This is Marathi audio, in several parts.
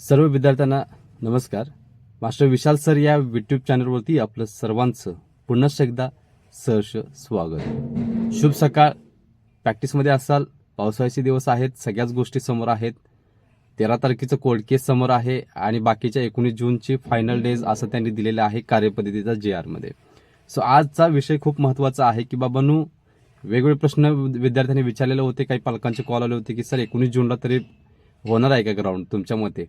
सर्व विद्यार्थ्यांना नमस्कार. मास्टर विशाल सर या यूट्यूब चॅनलवरती आपलं सर्वांचं पुन्हा एकदा सहर्ष स्वागत. शुभ सकाळ. प्रॅक्टिसमध्ये असाल पावसाळ्याचे दिवस आहेत सगळ्याच गोष्टी समोर आहेत. तेरा तारखेचं कोल्ड केस समोर आहे आणि बाकीच्या एकोणीस जूनची फायनल डेज असं त्यांनी दिलेलं आहे कार्यपद्धतीचा जे आरमध्ये सो आजचा विषय खूप महत्त्वाचा आहे की बाबांनो वेगवेगळे प्रश्न विद्यार्थ्यांनी विचारलेले होते काही पालकांचे कॉल आले होते की सर एकोणीस जूनला तरी होणार आहे का ग्राउंड तुमच्या मते?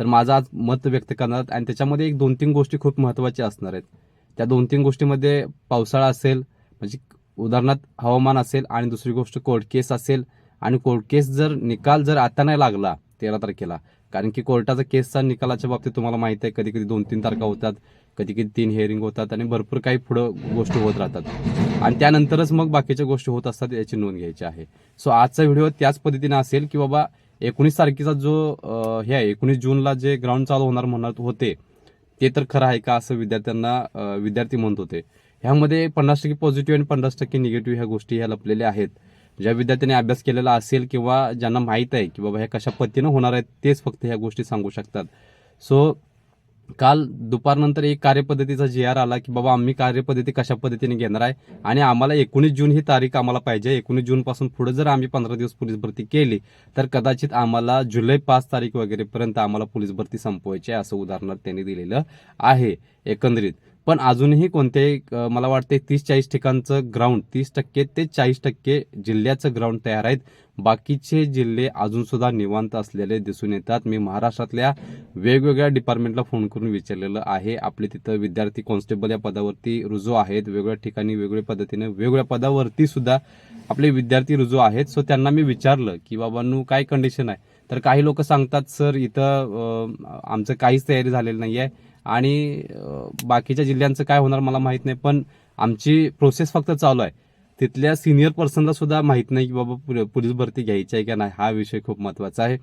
तर माझं आज मत व्यक्त करणार आणि त्याच्यामध्ये एक दोन तीन गोष्टी खूप महत्त्वाच्या असणार आहेत. त्या दोन तीन गोष्टीमध्ये पावसाळा असेल म्हणजे उदाहरणार्थ हवामान असेल आणि दुसरी गोष्ट कोर्ट केस असेल. आणि कोर्ट केस जर निकाल जर आता नाही लागला तेरा तारखेला कारण की कोर्टाचा केसचा निकालाच्या बाबतीत तुम्हाला माहिती आहे कधी कधी दोन तीन तारखा होतात कधी कधी तीन हिअरिंग होतात आणि भरपूर काही पुढं गोष्टी होत राहतात. आणि त्यानंतरच मग बाकीच्या गोष्टी होत असतात याची नोंद घ्यायची आहे. सो आजचा व्हिडिओ त्याच पद्धतीने असेल की बाबा एकोणीस तारखेचा जो हे आहे एकोणीस जूनला जे ग्राउंड चालू होणार म्हणत होते ते तर खरं आहे का असं विद्यार्थ्यांना विद्यार्थी म्हणत होते. ह्यामध्ये पन्नास टक्के पॉझिटिव्ह आणि पन्नास टक्के निगेटिव्ह ह्या गोष्टी ह्या लपलेल्या आहेत. ज्या विद्यार्थ्यांनी अभ्यास केलेला असेल किंवा ज्यांना माहीत आहे की बाबा ह्या कशा पद्धतीनं होणार आहेत तेच फक्त ह्या गोष्टी सांगू शकतात. सो काल दुपारनंतर एक कार्यपद्धतीचा जी आर आला की बाबा आम्ही कार्यपद्धती कशा पद्धतीने घेणार आहे? आणि आम्हाला एकोणीस जून ही तारीख आम्हाला पाहिजे. एकोणीस जूनपासून पुढे जर आम्ही पंधरा दिवस पोलीस भरती केली तर कदाचित आम्हाला जुलै पाच तारीख वगैरेपर्यंत आम्हाला पोलीस भरती संपवायची आहे असं उदाहरण त्यांनी दिलेलं आहे एकंदरीत. पण अजूनही कोणत्याही मला वाटते तीस चाळीस ठिकाणचं ग्राउंड तीस टक्के ते चाळीस टक्के जिल्ह्याचं ग्राउंड तयार आहेत. बाकीचे जिल्हे अजूनसुद्धा निवांत असलेले दिसून येतात. मी महाराष्ट्रातल्या वेगवेगळ्या डिपार्टमेंटला फोन करून विचारलेलं आहे. आपले तिथं विद्यार्थी कॉन्स्टेबल या पदावरती रुजू आहेत. वेगवेगळ्या ठिकाणी वेगवेगळ्या पद्धतीने वेगवेगळ्या पदावरती सुद्धा आपले विद्यार्थी रुजू आहेत. सो त्यांना मी विचारलं की बाबांनू काय कंडिशन आहे? तर काही लोक सांगतात सर इथं आमचं काहीच तयारी झालेली नाही आहे आणि बाकीच्या जिल्ह्यांचं काय होणार मला माहीत नाही पण आमची प्रोसेस फक्त चालू आहे. तिथल्या सिनियर पर्सनला सुद्धा माहीत नाही की बाबा पुल- पोलीस भरती घ्यायची आहे का नाही हा विषय खूप महत्त्वाचा आहे.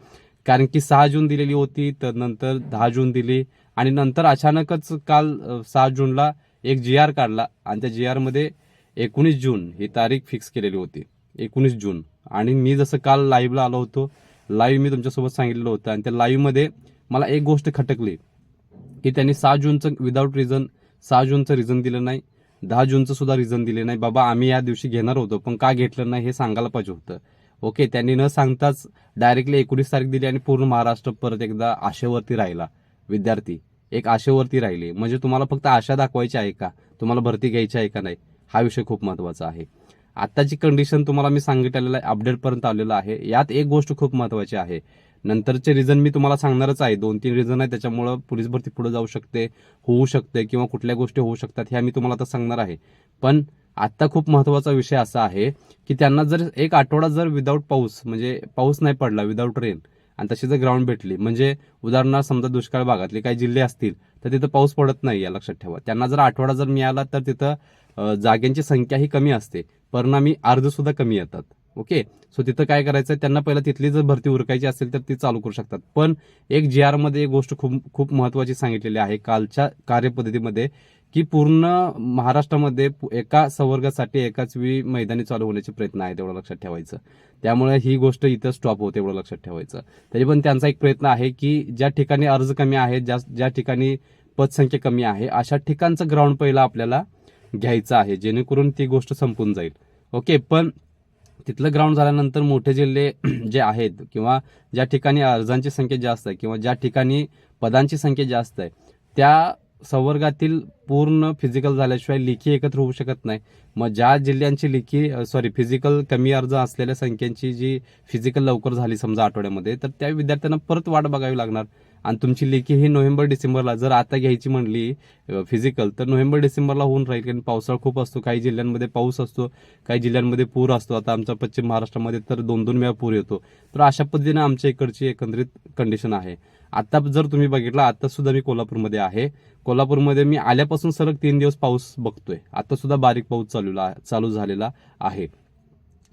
कारण की सहा जून दिलेली होती तर नंतर दहा जून दिली आणि नंतर अचानकच काल सहा जूनला एक जी आर काढला आणि त्या जी आरमध्ये एकोणीस जून ही तारीख फिक्स केलेली होती. एकोणीस जून. आणि मी जसं काल लाईव्हला आलो होतो लाईव्ह मी तुमच्यासोबत सांगितलं होतं आणि त्या लाईव्हमध्ये मला एक गोष्ट खटकली. हे त्यांनी सहा जूनचं विदाऊट रिझन सहा जूनचं रिझन दिलं नाही दहा जूनचं सुद्धा रिझन दिले नाही. बाबा आम्ही या दिवशी घेणार होतो पण का घेतलं नाही हे सांगायला पाहिजे होतं. ओके त्यांनी न सांगताच डायरेक्टली एकोणीस तारीख दिली आणि पूर्ण महाराष्ट्र परत एकदा आशेवरती राहिला. विद्यार्थी एक आशेवरती राहिले. म्हणजे तुम्हाला फक्त आशा दाखवायची आहे का? तुम्हाला भरती घ्यायची आहे का नाही? हा विषय खूप महत्त्वाचा आहे. आत्ताची कंडिशन तुम्हाला मी सांगितलेलं आहे अपडेटपर्यंत आलेलं आहे. यात एक गोष्ट खूप महत्वाची आहे. नंतरचे रिझन मी तुम्हाला सांगणारच आहे. दोन तीन रिझन आहे. त्याच्यामुळं पोलीस भरती पुढे जाऊ शकते होऊ शकते किंवा कुठल्या गोष्टी होऊ शकतात ह्या मी तुम्हाला आता सांगणार आहे. पण आत्ता खूप महत्त्वाचा विषय असा आहे की त्यांना जर एक आठवडा जर विदाऊट पाऊस म्हणजे पाऊस नाही पडला विदाऊट रेन आणि तशी जर ग्राउंड भेटली म्हणजे उदाहरणार्थ समजा दुष्काळ भागातले काही जिल्हे असतील तर तिथं पाऊस पडत नाही या लक्षात ठेवा. त्यांना जर आठवडा जर मिळाला तर तिथं जागेंची जाग्यांची संख्या ही कमी असते. परिणामी अर्ज सुद्धा कमी येतात. ओके? सो तिथं काय करायचं त्यांना पहिला तिथली जर भरती उरकायची असेल तर ती चालू करू शकतात. पण एक जी आरमध्ये एक गोष्ट खूप खूप महत्वाची सांगितलेली आहे कालच्या कार्यपद्धतीमध्ये की पूर्ण महाराष्ट्रामध्ये पु- एका संवर्गासाठी एकाच वेळी मैदानी चालू होण्याचे प्रयत्न आहे तेवढं लक्षात ठेवायचं. त्यामुळे ही गोष्ट इथं स्टॉप होते एवढं लक्षात ठेवायचं. तरी पण त्यांचा एक प्रयत्न आहे की ज्या ठिकाणी अर्ज कमी आहेत ज्या ज्या ठिकाणी पदसंख्या कमी आहे अशा ठिकाणचं ग्राउंड पहिला आपल्याला घ्यायचं आहे जेणेकरून ती गोष्ट संपून जाईल. ओके? पण तिथलं ग्राउंड झाल्यानंतर मोठे जिल्हे जे आहेत किंवा ज्या ठिकाणी अर्जांची संख्या जास्त आहे किंवा ज्या ठिकाणी पदांची संख्या जास्त आहे त्या संवर्गातील पूर्ण फिजिकल झाल्याशिवाय लेखी एकत्र होऊ शकत नाही. मग ज्या जिल्ह्यांची लेखी सॉरी फिजिकल कमी अर्ज असलेल्या संख्यांची जी फिजिकल लवकर झाली समजा आठवड्यामध्ये तर त्या विद्यार्थ्यांना परत वाट बघावी लागणार. आणि तुमची लेखी ही नोव्हेंबर डिसेंबरला जर आता घ्यायची म्हणली फिजिकल तर नोव्हेंबर डिसेंबरला होऊन राहील कारण पावसाळा खूप असतो काही जिल्ह्यांमध्ये पाऊस असतो काही जिल्ह्यांमध्ये पूर असतो. आता आमचा पश्चिम महाराष्ट्रामध्ये तर दोन दोन वेळा पूर येतो. तर अशा पद्धतीने आमच्या इकडची एकंदरीत कंडिशन आहे. आता जर तुम्ही बघितलं आता सुद्धा मी कोल्हापूरमध्ये आहे. कोल्हापूरमध्ये मी आल्यापासून सलग तीन दिवस पाऊस बघतोय. आता सुद्धा बारीक पाऊस चालूला चालू झालेला आहे.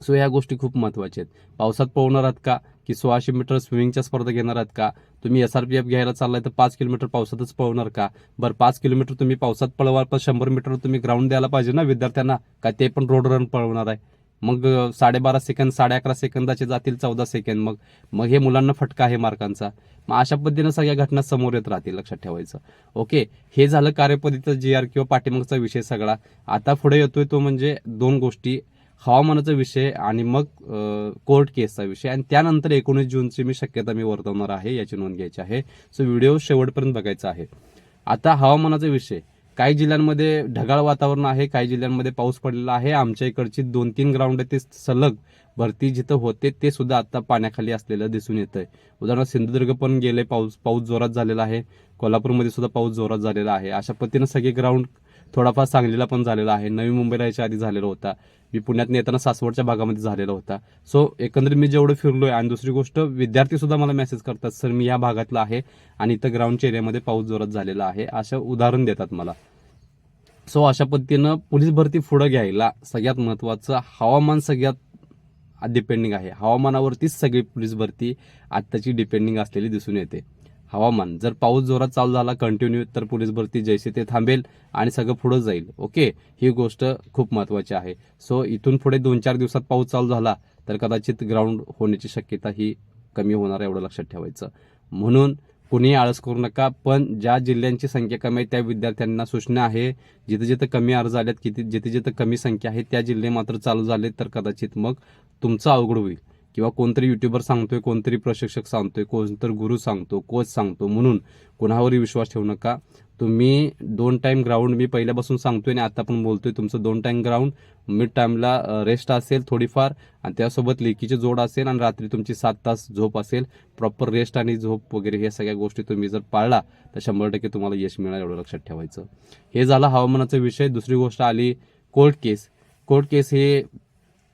सो ह्या गोष्टी खूप महत्त्वाच्या आहेत. पावसात पळवणार आहात का? की सोळाशे मीटर स्विमिंगच्या स्पर्धा घेणार आहात का? तुम्ही एस आर पी एफ घ्यायला चाललाय तर पाच किलोमीटर पावसातच पळवणार का? बरं पाच किलोमीटर तुम्ही पावसात पळवाल पण शंभर मीटर तुम्ही ग्राउंड द्यायला पाहिजे ना विद्यार्थ्यांना? का ते पण रोड रन पळवणार आहे? मग साडेबारा सेकंद साडे अकरा सेकंदाचे जातील चौदा सेकंद मग मग हे मुलांना फटका आहे मार्कांचा. मग अशा पद्धतीनं सगळ्या घटना समोर येत राहतील लक्षात ठेवायचं. ओके हे झालं कार्यपद्धतीचं जी आर किंवा पाठिंबाचा विषय सगळा. आता पुढे येतोय तो म्हणजे दोन गोष्टी. हवामानाचा विषय आणि मग कोर्ट केसचा विषय. आणि त्यानंतर एकोणीस जूनची मी शक्यता मी वर्तवणार आहे याची नोंद घ्यायची आहे. सो व्हिडिओ शेवटपर्यंत बघायचा आहे. आता हवामानाचा विषय. काही जिल्ह्यांमध्ये ढगाळ वातावरण आहे काही जिल्ह्यांमध्ये पाऊस पडलेला आहे. आमच्या इकडची दोन तीन ग्राउंड ते सलग भरती जिथं होते ते सुद्धा आता पाण्याखाली असलेलं दिसून येतं आहे उदाहरणार्थ सिंधुदुर्ग पण गेले पाऊस पाऊस जोरात झालेला आहे. कोल्हापूरमध्ये सुद्धा पाऊस जोरात झालेला आहे. अशा पद्धतीनं सगळे ग्राउंड थोडाफार सांगलीला पण झालेला आहे. नवी मुंबईला याच्या आधी झालेला होता. मी पुण्यात येताना सासवडच्या भागामध्ये झालेला होता. सो एकंदरीत मी जेवढं फिरलोय आणि दुसरी गोष्ट विद्यार्थी सुद्धा मला मेसेज करतात सर मी या भागातला आहे आणि इथं ग्राउंडच्या एरियामध्ये पाऊस जोरात झालेला आहे. असं उदाहरण देतात मला. सो अशा पद्धतीनं पोलीस भरती पुढं घ्यायला सगळ्यात महत्वाचं हवामान सगळ्यात डिपेंडिंग आहे. हवामानावरतीच सगळी पोलीस भरती आत्ताची डिपेंडिंग असलेली दिसून येते. हवामान. जर पाऊस जोरात चालू झाला कंटिन्यू तर पोलीस भरती जैसे ते थांबेल आणि सगळं पुढं जाईल. ओके ही गोष्ट खूप महत्वाची आहे. सो इथून पुढे दोन चार दिवसात पाऊस चालू झाला तर कदाचित ग्राउंड होण्याची शक्यता ही कमी होणार आहे एवढं लक्षात ठेवायचं. म्हणून कुणीही आळस करू नका पण ज्या जिल्ह्यांची संख्या कमी आहे त्या विद्यार्थ्यांना सूचना आहे जिथे जिथे कमी अर्ज आल्यात किती जिथे जिथे कमी संख्या आहे त्या जिल्हे मात्र चालू झाले तर कदाचित मग तुमचं अवघड होईल. किंवा कोणतरी युट्यूबर सांगतोय कोणतरी प्रशिक्षक सांगतोय कोणतरी गुरु सांगतो कोच सांगतो म्हणून कुणावरही विश्वास ठेवू नका. तुम्ही दोन टाइम ग्राउंड मी पहिल्यापासून सांगतोय आणि आता पण बोलतोय. तुमचं दोन टाइम ग्राउंड मिड टाइमला रेस्ट असेल थोडीफार आणि त्यासोबत लेकीची जोड असेल आणि रात्री तुमची सात तास झोप असेल. प्रॉपर रेस्ट आणि झोप वगैरे ह्या सगळ्या गोष्टी तुम्ही जर पाळला तर शंभर टक्के तुम्हाला यश मिळणार एवढं लक्षात ठेवायचं. हे झालं हवामानाचा विषय. दुसरी गोष्ट आली कोर्ट केस कोर्ट केस हे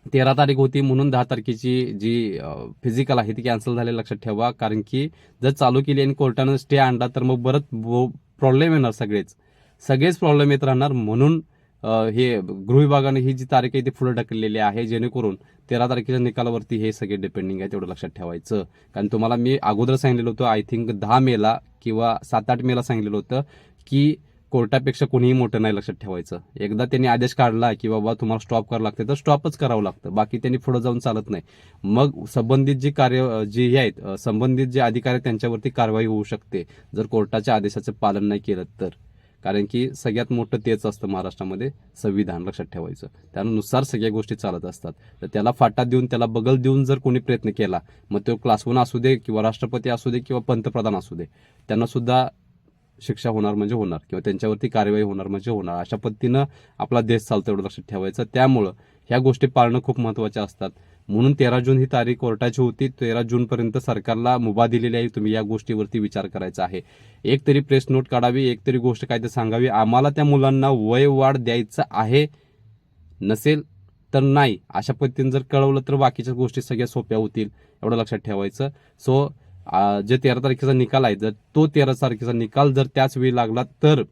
तेरा तारीख होती म्हणून दहा तारखेची जी फिजिकल आहे ती कॅन्सल झाली लक्षात ठेवा. कारण की जर चालू केली आणि कोर्टानं स्टे आणला तर मग बरंच प्रॉब्लेम येणार सगळेच. सगळेच प्रॉब्लेम येत राहणार. म्हणून हे गृह विभागाने ही जी तारीख आहे ती पुढे ढकललेली आहे. जेणेकरून तेरा तारखेच्या निकालावरती हे सगळे डिपेंडिंग आहे तेवढं लक्षात ठेवायचं. कारण तुम्हाला मी अगोदर सांगितलेलं होतं आय थिंक दहा मेला किंवा सात आठ मेला सांगितलेलं होतं की कोर्टापेक्षा कोणीही मोठं नाही लक्षात ठेवायचं. एकदा त्यांनी आदेश काढला की बाबा तुम्हाला स्टॉप करावं लागते तर स्टॉपच करावं लागतं. बाकी त्यांनी पुढे जाऊन चालत नाही. मग संबंधित जी कार्य जे हे आहेत संबंधित जे अधिकारी आहेत त्यांच्यावरती कारवाई होऊ शकते जर कोर्टाच्या आदेशाचं पालन नाही केलं तर. कारण की सगळ्यात मोठं तेच असतं महाराष्ट्रामध्ये संविधान लक्षात ठेवायचं. त्यानुसार सगळ्या गोष्टी चालत असतात. तर त्याला फाटा देऊन त्याला बगल देऊन जर कोणी प्रयत्न केला मग तो क्लास वन असू दे किंवा राष्ट्रपती असू दे किंवा पंतप्रधान असू दे त्यांना सुद्धा शिक्षा होणार म्हणजे होणार किंवा त्यांच्यावरती कार्यवाही होणार म्हणजे होणार. अशा पद्धतीनं आपला देश चालतो एवढं लक्षात ठेवायचं. त्यामुळं ह्या गोष्टी पाळणं खूप महत्त्वाच्या असतात. म्हणून तेरा जून ही तारीख कोर्टाची होती. तेरा जूनपर्यंत सरकारला मुभा दिलेली आहे. तुम्ही या गोष्टीवरती विचार करायचा आहे. एक तरी प्रेस नोट काढावी एक तरी गोष्ट काय ते सांगावी. आम्हाला त्या मुलांना वय वाढ द्यायचं आहे नसेल तर नाही. अशा पद्धतीने जर कळवलं तर बाकीच्या गोष्टी सगळ्या सोप्या होतील एवढं लक्षात ठेवायचं. सो जे तेरा तारखेचा निकाल आहे जर तो तेरा तारखेचा निकाल जर त्याच वेळी लागला तर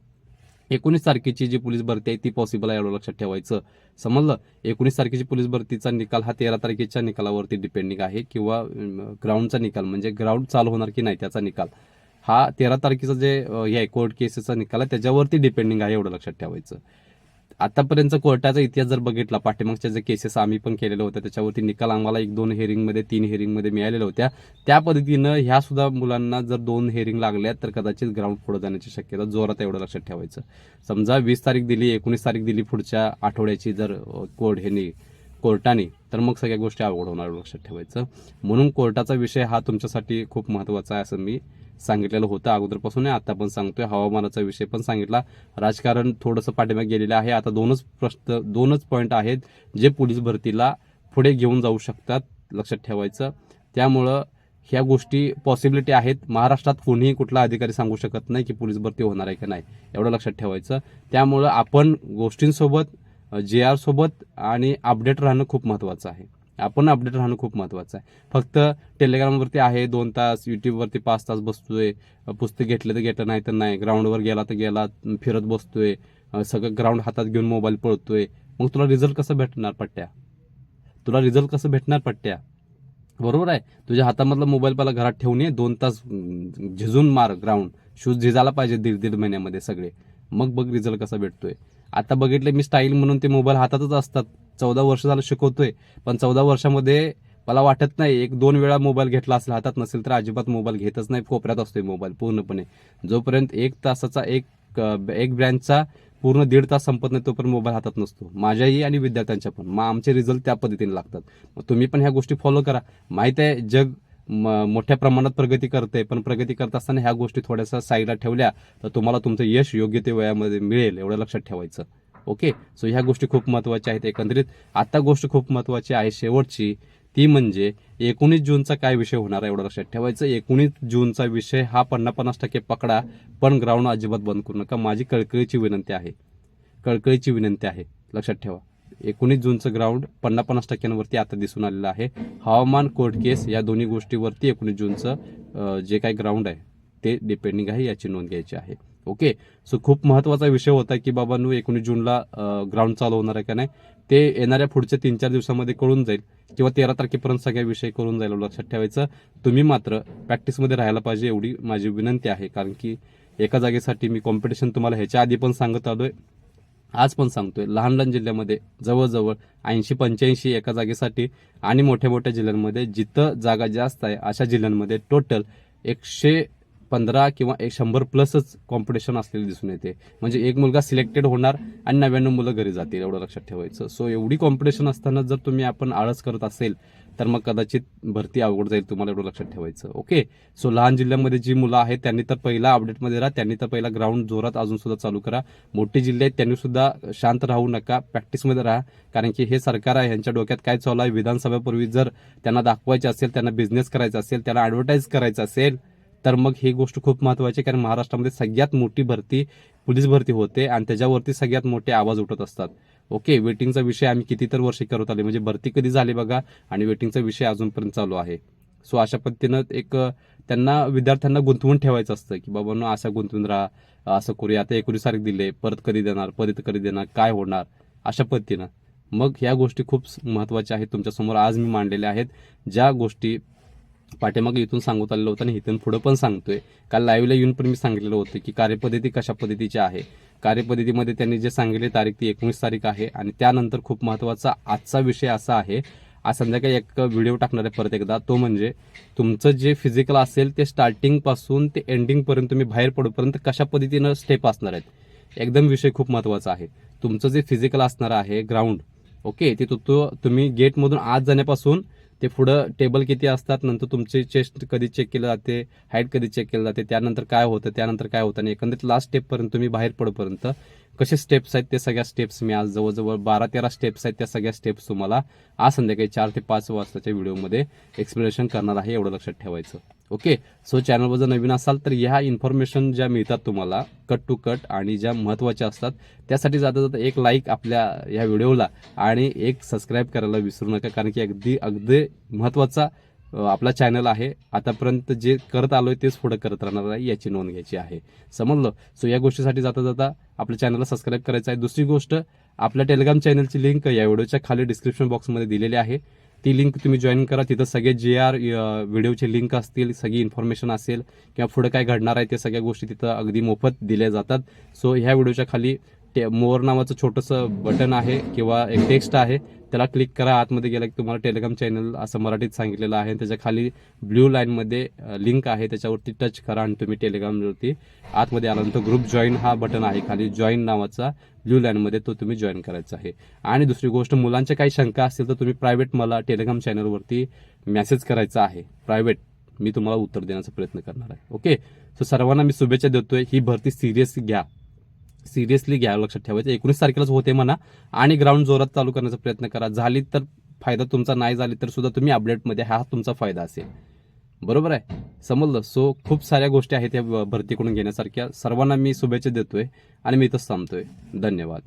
एकोणीस तारखेची जी पोलीस भरती आहे ती पॉसिबल आहे एवढं लक्षात ठेवायचं. समजलं? एकोणीस तारखेची पोलीस भरतीचा निकाल हा तेरा तारखेच्या निकालावरती डिपेंडिंग आहे किंवा ग्राउंडचा निकाल म्हणजे ग्राउंड चालू होणार की नाही त्याचा निकाल. हा तेरा तारखेचा जे हे कोर्ट केसेसचा निकाल आहे त्याच्यावरती डिपेंडिंग आहे एवढं लक्षात ठेवायचं. आतापर्यंत कोर्टाचा इतिहास जर बघितला पाठीमागच्या जे केसेस आम्ही पण केलेलं होत्या त्याच्यावरती निकाल आम्हाला एक दोन हेरिंगमध्ये तीन हेरिंगमध्ये मिळालेल्या होत्या. त्या पद्धतीनं ह्या सुद्धा मुलांना जर दोन हेरिंग लागल्या तर कदाचित ग्राउंड पुढे जाण्याची शक्यता जोरात एवढं लक्षात ठेवायचं. समजा वीस तारीख दिली एकोणीस तारीख दिली पुढच्या आठवड्याची जर कोर्ट हे कोर्टाने तर मग सगळ्या गोष्टी अवघड होणार लक्षात ठेवायचं. म्हणून कोर्टाचा विषय हा तुमच्यासाठी खूप महत्त्वाचा आहे असं मी सांगितलेलं होतं अगोदरपासून. आहे आता पण सांगतोय हवामानाचा विषय पण सांगितला. राजकारण थोडंसं पाठीमागे गेलेलं आहे. आता दोनच प्रश्न दोनच पॉईंट आहेत जे पोलीस भरतीला पुढे घेऊन जाऊ शकतात लक्षात ठेवायचं. त्यामुळं ह्या गोष्टी पॉसिबिलिटी आहेत. महाराष्ट्रात कोणीही कुठला अधिकारी सांगू शकत नाही की पोलीस भरती होणार आहे की नाही एवढं लक्षात ठेवायचं. त्यामुळं आपण गोष्टींसोबत जे आरसोबत आणि अपडेट राहणं खूप महत्त्वाचं आहे. आपण अपडेट राहणं खूप महत्त्वाचं आहे. फक्त टेलिग्रामवरती आहे दोन तास यूट्यूबवरती पाच तास बसतोय पुस्तक घेतलं तर घेतलं नाही. तर नाही ग्राउंडवर गेला तर गेला फिरत बसतोय सगळं ग्राउंड हातात घेऊन मोबाईल पळतोय. मग तुला रिझल्ट कसं भेटणार पट्ट्या? तुला रिझल्ट कसं भेटणार पट्ट्या? बरोबर आहे? तुझ्या हातामधला मोबाईल पहिला घरात ठेवून ये दोन तास झिजून मार ग्राउंड शूज झिजायला पाहिजे दीड दीड महिन्यामध्ये सगळे. मग बघ रिझल्ट कसा भेटतोय. आता बघितलं मी स्टाईल म्हणून ते मोबाईल हातातच असतात. चौदा वर्ष झालं शिकवतोय. पण चौदा वर्षामध्ये मला वाटत नाही एक दोन वेळा मोबाईल घेतला असेल हातात नसेल तर अजिबात मोबाईल घेतच नाही कोपऱ्यात असतोय मोबाईल पूर्णपणे. जोपर्यंत एक तासाचा एक एक ब्रँचचा पूर्ण दीड तास संपत नाही तोपर्यंत मोबाईल हातात नसतो. माझ्याही आणि विद्यार्थ्यांच्या पण. मग आमचे रिझल्ट त्या पद्धतीने लागतात. मग तुम्ही पण ह्या गोष्टी फॉलो करा. माहीत आहे जग म- मोठ्या प्रमाणात प्रगती करते पण प्रगती करत असताना ह्या गोष्टी थोड्याशा साईडला ठेवल्या तर तुम्हाला तुमचं यश योग्य ते वयामध्ये मिळेल एवढं लक्षात ठेवायचं. ओके सो ह्या गोष्टी खूप महत्त्वाच्या आहेत एकंदरीत. आता गोष्ट खूप महत्त्वाची आहे शेवटची. ती म्हणजे एकोणीस जूनचा काय विषय होणार आहे एवढं लक्षात ठेवायचं. एकोणीस जूनचा विषय हा पन्नास पन्नास टक्के पकडा पण ग्राउंड अजिबात बंद करू नका. माझी कळकळीची विनंती आहे. कळकळीची विनंती आहे. लक्षात ठेवा. एकोणीस जूनचं ग्राउंड पन्नास पन्नास टक्क्यांवरती आता दिसून आलेलं आहे. हवामान कोर्ट केस या दोन्ही गोष्टीवरती एकोणीस जूनचं जे काही ग्राउंड आहे ते डिपेंडिंग आहे याची नोंद घ्यायची आहे. ओके? सो खूप महत्त्वाचा विषय होता की बाबांनो एकोणीस जूनला ग्राउंड चालू होणार आहे का नाही? ते येणाऱ्या पुढच्या तीन चार दिवसामध्ये कळून जाईल किंवा तेरा तारखेपर्यंत सगळ्या विषय करून जाईल लक्षात ठेवायचं. तुम्ही मात्र प्रॅक्टिसमध्ये राहायला पाहिजे एवढी माझी विनंती आहे. कारण की एका जागेसाठी मी कॉम्पिटिशन तुम्हाला ह्याच्या आधी पण सांगत आलो आहे आज पण सांगतोय. लहान लहान जिल्ह्यामध्ये जवळजवळ ऐंशी पंच्याऐंशी एका जागेसाठी आणि मोठ्या मोठ्या जिल्ह्यांमध्ये जिथं जागा जास्त आहे अशा जिल्ह्यांमध्ये टोटल एकशे पंधरा किंवा एक शंभर प्लसच कॉम्पिटिशन असलेले दिसून येते. म्हणजे एक मुलगा सिलेक्टेड होणार आणि नव्याण्णव मुलं घरी जातील एवढं लक्षात ठेवायचं. सो एवढी कॉम्पिटिशन असताना जर तुम्ही आपण आळस करत असेल तर मग कदाचित भरती अवघड जाईल तुम्हाला एवढं लक्षात ठेवायचं. ओके सो लहान जिल्ह्यामध्ये जी मुलं आहेत त्यांनी तर पहिला अपडेटमध्ये राहा त्यांनी तर पहिला ग्राउंड जोरात अजून सुद्धा चालू करा. मोठे जिल्हे आहेत त्यांनी सुद्धा शांत राहू नका प्रॅक्टिसमध्ये राहा. कारण की हे सरकार आहे यांच्या डोक्यात काय चालू आहे? विधानसभेपूर्वी जर त्यांना दाखवायचे असेल त्यांना बिझनेस करायचा असेल त्यांना ॲडव्हर्टाईज करायचं असेल तर मग ही गोष्ट खूप महत्वाची आहे कारण महाराष्ट्रामध्ये सगळ्यात मोठी भरती पोलीस भरती होते आणि त्याच्यावरती सगळ्यात मोठे आवाज उठत असतात. ओके वेटिंगचा विषय आम्ही किती तर वर्षे करत आले म्हणजे भरती कधी झाली बघा आणि वेटिंगचा विषय अजूनपर्यंत चालू आहे. सो अशा पद्धतीनं एक त्यांना विद्यार्थ्यांना गुंतवून ठेवायचं असतं की बाबा असं गुंतवून राहा असं करूया आता एकोणीस तारीख दिले परत कधी देणार परत कधी देणार काय होणार अशा पद्धतीनं. मग ह्या गोष्टी खूप महत्त्वाच्या आहेत तुमच्यासमोर आज मी मांडलेल्या आहेत ज्या गोष्टी पाठीमागे इथून सांगत आलेलं होतं आणि इथून पुढं पण सांगतोय. काल लाईव्हला येऊन पण मी सांगितलेलं होतं की कार्यपद्धती कशा पद्धतीची आहे. कार्यपद्धतीमध्ये त्यांनी जे सांगितले तारीख ती एकोणीस तारीख आहे आणि त्यानंतर खूप महत्त्वाचा आजचा विषय असा आहे. आज संध्याकाळी एक व्हिडिओ टाकणार आहे परत एकदा. तो म्हणजे तुमचं जे फिजिकल असेल ते स्टार्टिंगपासून ते एंडिंगपर्यंत तुम्ही बाहेर पडूपर्यंत कशा पद्धतीनं स्टेप असणार आहेत? एकदम विषय खूप महत्त्वाचा आहे. तुमचं जे फिजिकल असणार आहे ग्राउंड ओके ते तो तो तुम्ही गेटमधून आत जाण्यापासून ते पुढं टेबल किती असतात नंतर तुमचे चेस्ट कधी चेक केलं जाते हाईट कधी चेक केलं जाते त्यानंतर काय होतं त्यानंतर काय होतं आणि एकंदरीत लास्ट स्टेपपर्यंत तुम्ही बाहेर पडपर्यंत कसे स्टेप्स आहेत ते सगळ्या स्टेप्स मी आज जवळजवळ बारा तेरा स्टेप्स आहेत त्या सगळ्या स्टेप्स तुम्हाला आज संध्याकाळी चार ते पाच वाजताच्या व्हिडिओमध्ये एक्सप्लेनेशन करणार आहे एवढं लक्षात ठेवायचं. ओके? सो चॅनलवर जर नवीन असाल तर ह्या इन्फॉर्मेशन ज्या मिळतात तुम्हाला कट टू कट आणि ज्या महत्त्वाच्या असतात त्यासाठी जाता जाता एक लाईक आपल्या ह्या व्हिडिओला आणि एक सबस्क्राईब करायला विसरू नका. कारण की अगदी अगदी महत्त्वाचा आपला चॅनल आहे. आतापर्यंत जे करत आलो आहे तेच पुढे करत राहणार आहे याची नोंद घ्यायची आहे. समजलं? सो या गोष्टीसाठी जाता जाता आपल्या चॅनलला सबस्क्राईब करायचं आहे. दुसरी गोष्ट आपल्या टेलिग्राम चॅनलची लिंक या व्हिडिओच्या खाली डिस्क्रिप्शन बॉक्समध्ये दिलेली आहे. ती लिंक तुम्ही जॉईन करा. तिथं सगळे जे आर व्हिडिओचे लिंक असतील सगळी इन्फॉर्मेशन असेल किंवा पुढे काय घडणार आहे ते सगळ्या गोष्टी तिथं अगदी मोफत दिल्या जातात. सो ह्या व्हिडिओच्या खाली टे मोर नावाचं छोटंसं बटन आहे किंवा एक टेक्स्ट आहे त्याला क्लिक करा. आतमध्ये गेला की तुम्हाला टेलिग्राम चॅनल असं मराठीत सांगितलेलं आहे. त्याच्याखाली ब्ल्यू लाईनमध्ये लिंक आहे. त्याच्यावरती टच करा आणि तुम्ही टेलिग्रामवरती आतमध्ये आल्यानंतर ग्रुप जॉईन हा बटन आहे. खाली जॉईन नावाचा ब्ल्यू लाईनमध्ये तो तुम्ही जॉईन करायचा आहे. आणि दुसरी गोष्ट मुलांच्या काही शंका असतील तर तुम्ही प्रायव्हेट मला टेलिग्राम चॅनलवरती मेसेज करायचा आहे. प्रायव्हेट मी तुम्हाला उत्तर देण्याचा प्रयत्न करणार आहे. ओके सो सर्वांना मी शुभेच्छा देतोय. ही भरती सिरियस घ्या. सिरियसली घ्या लक्षात ठेवायचं. एकोणीस तारखेलाच होते म्हणा. आणि ग्राउंड जोरात चालू करण्याचा प्रयत्न करा. झाली तर फायदा तुमचा नाही झाली तर सुद्धा तुम्ही अपडेटमध्ये हा तुमचा फायदा असेल. बरोबर आहे? समजलं? सो खूप साऱ्या गोष्टी आहेत या भरतीकडून घेण्यासारख्या. सर्वांना मी शुभेच्छा देतोय आणि मी इथंच थांबतोय. धन्यवाद.